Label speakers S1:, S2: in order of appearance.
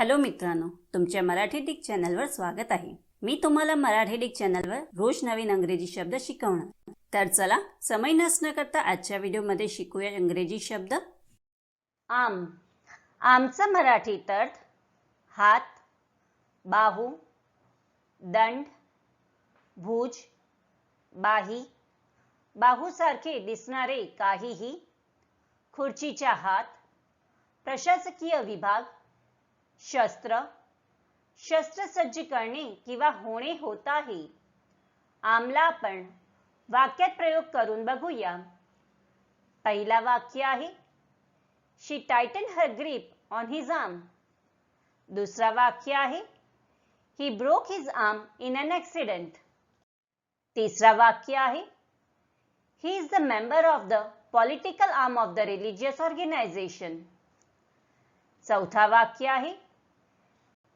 S1: Hello मित्रांनो तुमच्या Marathi Dick चॅनलवर स्वागत आहे. मी तुम्हाला मराठी डिक चॅनलवर रोज नवीन अंग्रेजी शब्द शिकवणार. तर चला समय नसणं करता आजच्या व्हिडिओमध्ये शिकूया इंग्रजी शब्द. आम. आमचा मराठी अर्थ हात बाहू दंड भुज बाही बाहूसारखे दिसणारे काहीही खुर्चीच्या हात प्रशासकीय विभाग शस्त्र शस्त्रसज्ज करणे किंवा होणे होत आहे. आमला आपण वाक्यात प्रयोग करून बघूया. पहिला वाक्य आहे she tightened her grip on his arm दुसरा वाक्य आहे he broke his arm in an accident तिसरा वाक्य आहे he is the member of the political arm of the religious organisation चौथा वाक्य आहे